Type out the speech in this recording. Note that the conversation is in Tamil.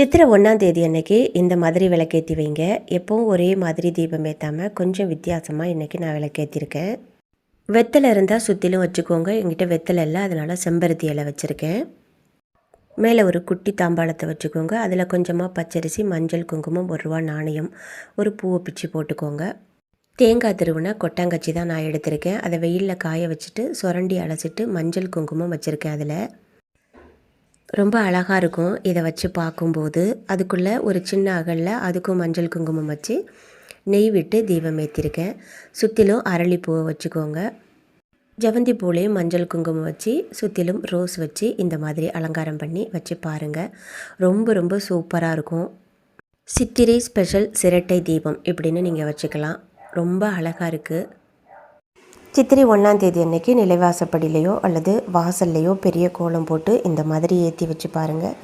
சித்திரை ஒன்றாம் தேதி அன்னைக்கு இந்த மாதிரி விளக்கேற்றி வைங்க. எப்போவும் ஒரே மாதிரி தீபம் ஏற்றாமல் கொஞ்சம் வித்தியாசமாக இன்றைக்கி நான் விளக்கேற்றிருக்கேன் வெத்தலை இருந்தால் சுற்றிலும் வச்சுக்கோங்க. என்கிட்ட வெத்தலை இல்லை அதனால் செம்பருத்தி இலை வச்சுருக்கேன். மேலே ஒரு குட்டி தாம்பாளத்தை வச்சுக்கோங்க. அதில் கொஞ்சமாக பச்சரிசி மஞ்சள் குங்குமம் ஒரு ரூபா நாணயம் ஒரு பூவை பிச்சு போட்டுக்கோங்க. தேங்காய் திருவுனா கொட்டாங்கச்சி தான் நான் எடுத்திருக்கேன். அதை வெயிலில் காய வச்சுட்டு சுரண்டி அலசிட்டு மஞ்சள் குங்குமம் வச்சுருக்கேன் அதில். ரொம்ப அழகாக இருக்கும். இதை வச்சு பார்க்கும்போது அதுக்குள்ளே ஒரு சின்ன அகலில் அதுக்கும் மஞ்சள் குங்குமம் வச்சு நெய் விட்டு தீபம் ஏற்றிருக்கேன் சுற்றிலும் அரளிப்பூவை வச்சுக்கோங்க. ஜவந்தி பூலையும் மஞ்சள் குங்குமம் வச்சு சுற்றிலும் ரோஸ் வச்சு இந்த மாதிரி அலங்காரம் பண்ணி வச்சு பாருங்கள் ரொம்ப ரொம்ப சூப்பராக இருக்கும். சித்திரை ஸ்பெஷல் சிரட்டை தீபம் இப்படின்னு நீங்கள் வச்சுக்கலாம். ரொம்ப அழகாக இருக்குது சித்திரை ஒன்றாம் தேதி அன்னைக்கு நிலைவாசப்படியிலையோ அல்லது வாசல்லையோ பெரிய கோலம் போட்டு இந்த மாதிரி ஏற்றி வச்சு பாருங்கள்